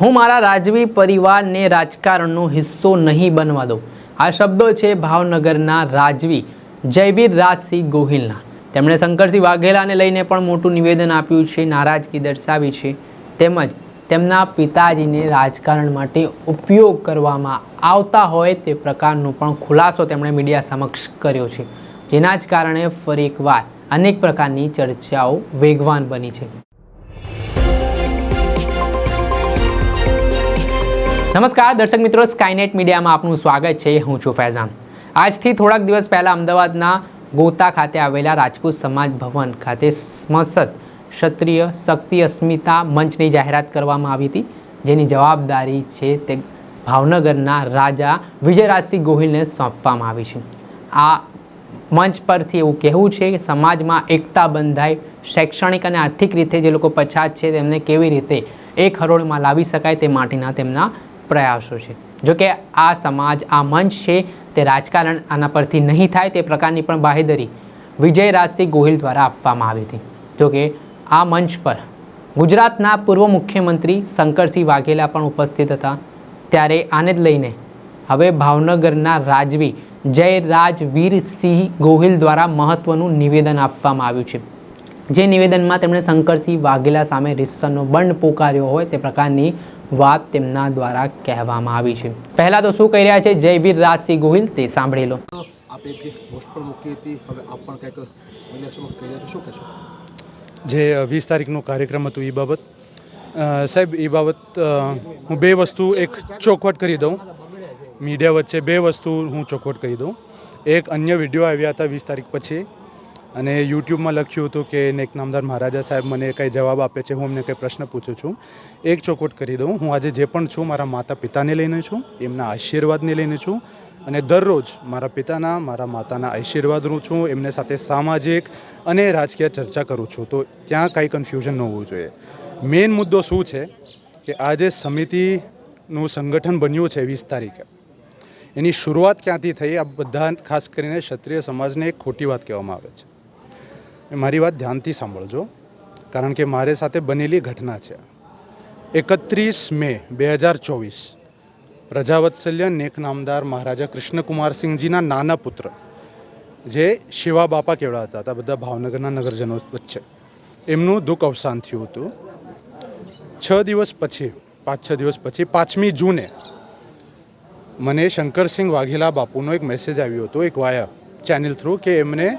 હું મારા રાજવી પરિવારને રાજકારણનો હિસ્સો નહીં બનવા દઉં. આ શબ્દો છે ભાવનગરના રાજવી જયવીર રાજસિંહ ગોહિલના. તેમણે શંકરસિંહ વાઘેલાને લઈને પણ મોટું નિવેદન આપ્યું છે, નારાજગી દર્શાવી છે. તેમજ તેમના પિતાજીને રાજકારણ માટે ઉપયોગ કરવામાં આવતા હોય તે પ્રકારનો પણ ખુલાસો તેમણે મીડિયા સમક્ષ કર્યો છે. જેના જ કારણે ફરી એકવાર અનેક પ્રકારની ચર્ચાઓ વેગવાન બની છે. નમસ્કાર, દર્શક મિત્રો સ્કાયનેટ મીડિયામાં આપનું સ્વાગત છે. હું છું ફૈઝાન. આજથી થોડાક દિવસ પહેલાં અમદાવાદના ગોતા ખાતે આવેલા રાજપૂત સમાજ ભવન ખાતે સ્મસત ક્ષત્રિય શક્તિ અસ્મિતા મંચની જાહેરાત કરવામાં આવી હતી, જેની જવાબદારી છે તે ભાવનગરના રાજા વિજયરાજસિંહ ગોહિલને સોંપવામાં આવી છે. આ મંચ પરથી એવું કહેવું છે કે સમાજમાં એકતા બંધાય, શૈક્ષણિક અને આર્થિક રીતે જે લોકો પછાત છે તેમને કેવી રીતે એક હરોળમાં લાવી શકાય તે માટેના તેમના પ્રયાસો છે. જોકે આ સમાજ, આ મંચ છે તે રાજકારણ આના પરથી નહીં થાય તે પ્રકારની પણ બાહેદરી વિજય રાજસિંહ ગોહિલ દ્વારા આપવામાં આવી હતી. જોકે આ મંચ પર ગુજરાતના પૂર્વ મુખ્યમંત્રી શંકરસિંહ વાઘેલા પણ ઉપસ્થિત હતા. ત્યારે આને જ લઈને હવે ભાવનગરના રાજવી જયરાજવીરસિંહ ગોહિલ દ્વારા મહત્વનું નિવેદન આપવામાં આવ્યું છે. જે નિવેદનમાં તેમણે શંકરસિંહ વાઘેલા સામે રિસ્સરનો બંડ પોકાર્યો હોય તે પ્રકારની વાત તેમના દ્વારા કહેવામાં આવી છે. પહેલા તો શું કહી રહ્યા છે? જયવીર રાજસિંહ ગોહિલ તે સાંભળી લો. આપે જે પોસ્ટ પણ મૂકી હતી. હવે આપ પણ કંઈક મીડિયા સમક્ષ કહી રહ્યા શું કહેશો? જે વીસ તારીખનો કાર્યક્રમ હતું એ બાબત. સાહેબ એ બાબત હું બે વસ્તુ એક ચોખવટ કરી દઉં. મીડિયા વચ્ચે બે વસ્તુ હું ચોખવટ કરી દઉં. એક અન્ય વીડિયો આવ્યા હતા વીસ તારીખ પછી. અને યુટ્યુબમાં લખ્યું હતું કે નેક નામદાર મહારાજા સાહેબ મને કંઈ જવાબ આપે છે, હું એમને કંઈ પ્રશ્ન પૂછું છું. એક ચોકોટ કરી દઉં. હું આજે જે પણ છું, મારા માતા પિતાને લઈને છું, એમના આશીર્વાદને લઈને છું અને દરરોજ મારા પિતાના, મારા માતાના આશીર્વાદ રૂ છું, એમને સાથે સામાજિક અને રાજકીય ચર્ચા કરું છું. તો ત્યાં કાંઈ કન્ફ્યુઝન ન હોવું જોઈએ. મેઇન મુદ્દો શું છે કે આજે સમિતિનું સંગઠન બન્યું છે વીસ તારીખે. એની શરૂઆત ક્યાંથી થઈ? આ બધા ખાસ કરીને ક્ષત્રિય સમાજને એક ખોટી વાત કહેવામાં આવે છે. મારી વાત ધ્યાનથી સાંભળજો, કારણ કે મારે સાથે બનેલી ઘટના છે. એકત્રીસ મે બે હજાર ચોવીસ પ્રજાવત્સલ્ય નેક નામદાર મહારાજા કૃષ્ણકુમારસિંહજીના નાના પુત્ર, જે શિવા બાપા કહેવાતા હતા બધા ભાવનગરના નગરજનો વચ્ચે. એમનું દુઃખ અવસાન થયું હતું. છ દિવસ પછી, પાંચ છ દિવસ પછી, પાંચમી જૂને મને શંકરસિંહ વાઘેલા બાપુનો એક મેસેજ આવ્યો હતો, એક વાયા ચેનલ થ્રુ કે એમને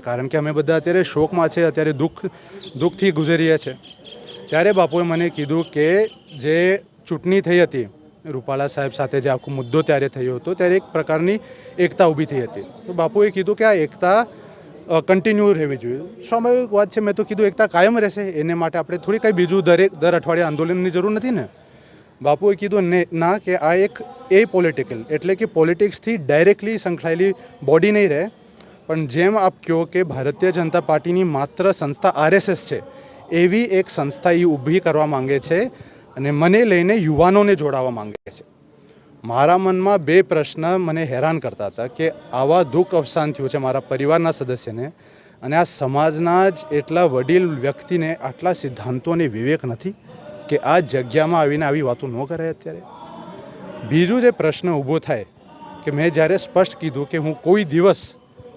કારણ કે અમે બધા અત્યારે શોકમાં છે, અત્યારે દુઃખ, દુઃખથી ગુજરીએ છીએ ત્યારે બાપુએ મને કીધું કે જે ચૂંટણી થઈ હતી, રૂપાલા સાહેબ સાથે જે આખો મુદ્દો ત્યારે થયો હતો, ત્યારે એક પ્રકારની એકતા ઊભી થઈ હતી. તો બાપુએ કીધું કે આ એકતા કન્ટિન્યુ રહેવી જોઈએ. સ્વાભાવિક વાત છે, મેં તો કીધું એકતા કાયમ રહેશે, એને માટે આપણે થોડી કંઈ બીજું દરેક, દર અઠવાડિયે આંદોલનની જરૂર નથી ને? બાપુએ કીધું ને, ના, કે આ એક એ પોલિટિકલ એટલે કે પોલિટિક્સથી ડાયરેક્ટલી સંકળાયેલી બોડી નહીં રહે. પણ જેમ આપ કહો કે ભારતીય જનતા પાર્ટીની માત્ર સંસ્થા આરએસએસ છે, એવી એક સંસ્થા એ ઊભી કરવા માંગે છે અને મને લઈને યુવાનોને જોડાવા માંગે છે. મારા મનમાં બે પ્રશ્ન મને હેરાન કરતા હતા કે આવા દુઃખ અવસાન થયું છે મારા પરિવારના સદસ્યને અને આ સમાજના જ એટલા વડીલ વ્યક્તિને આટલા સિદ્ધાંતો અને વિવેક નથી કે આ જગ્યામાં આવીને આવી વાતો ન કરાય અત્યારે? બીજું જે પ્રશ્ન ઊભો થાય કે મેં જ્યારે સ્પષ્ટ કીધું કે હું કોઈ દિવસ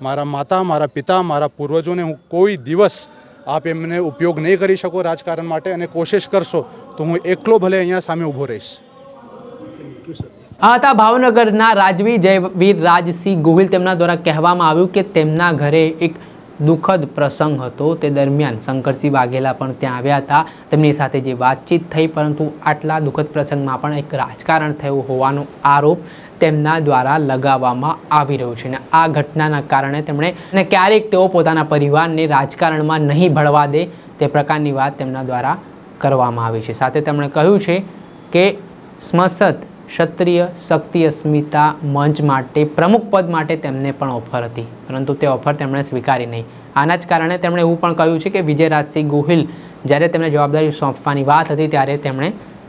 મારા માતા, મારા પિતા, મારા પૂર્વજોને હું કોઈ દિવસ આપ એમને ઉપયોગ નહીં કરી શકો રાજકારણ માટે અને કોશિશ કરશો તો હું એકલો ભલે અહીંયા સામે ઊભો રહીશ. આ હતા ભાવનગરના રાજવી જયવીર રાજસિંહ ગોહિલ. તેમના દ્વારા કહેવામાં આવ્યું કે તેમના ઘરે એક દુઃખદ પ્રસંગ હતો. તે દરમિયાન શંકરસિંહ વાઘેલા પણ ત્યાં આવ્યા હતા. તેમની સાથે જે વાતચીત થઈ, પરંતુ આટલા દુઃખદ પ્રસંગમાં પણ એક રાજકારણ થયું હોવાનો આરોપ તેમના દ્વારા લગાવવામાં આવી રહ્યું છે. અને આ ઘટનાના કારણે તેમણે અને ક્યારેક તેઓ પોતાના પરિવારને રાજકારણમાં નહીં ભળવા દે તે પ્રકારની વાત તેમના દ્વારા કરવામાં આવી છે. સાથે તેમણે કહ્યું છે કે સ્મસત ક્ષત્રિય શક્તિ અસ્મિતા મંચ માટે પ્રમુખ પદ માટે તેમને પણ ઓફર હતી. પરંતુ તે ઓફર તેમણે સ્વીકારી નહીં. આના જ કારણે તેમણે એવું પણ કહ્યું છે કે વિજયરાજસિંહ ગોહિલ જ્યારે તેમને જવાબદારી સોંપવાની વાત હતી ત્યારે તેમણે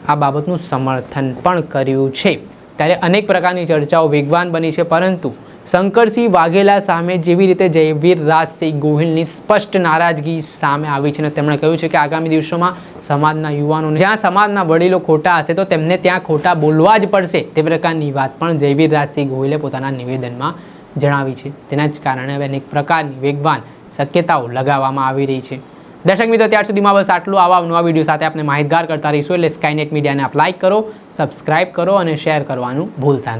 આ બાબતનું સમર્થન પણ કર્યું છે. ત્યારે અનેક પ્રકારની ચર્ચાઓ વેગવાન બની છે, પરંતુ શંકરસિંહ વાઘેલા સામે જેવી રીતે જયવીર રાજસિંહ ગોહિલની સ્પષ્ટ નારાજગી સામે આવી છે અને તેમણે કહ્યું છે કે આગામી દિવસોમાં સમાજના યુવાનોને જ્યાં સમાજના વડીલો ખોટા હશે તો તેમને ત્યાં ખોટા બોલવા જ પડશે તે પ્રકારની વાત પણ જયવીર રાજસિંહ ગોહિલે પોતાના નિવેદનમાં જણાવી છે. તેના જ કારણે હવે અનેક પ્રકારની વેગવાન શક્યતાઓ લગાવવામાં આવી રહી છે. દર્શક મિત્રો, ત્યાર સુધીમાં બસ આટલું. આવા નવા વીડિયો સાથે આપણે માહિતગાર કરતા રહીશું. એટલે સ્કાયનેટ મીડિયાને આપ લાઇક કરો. સબસ્ક્રાઇબ કરો અને શેર કરવાનું ભૂલતા નહીં.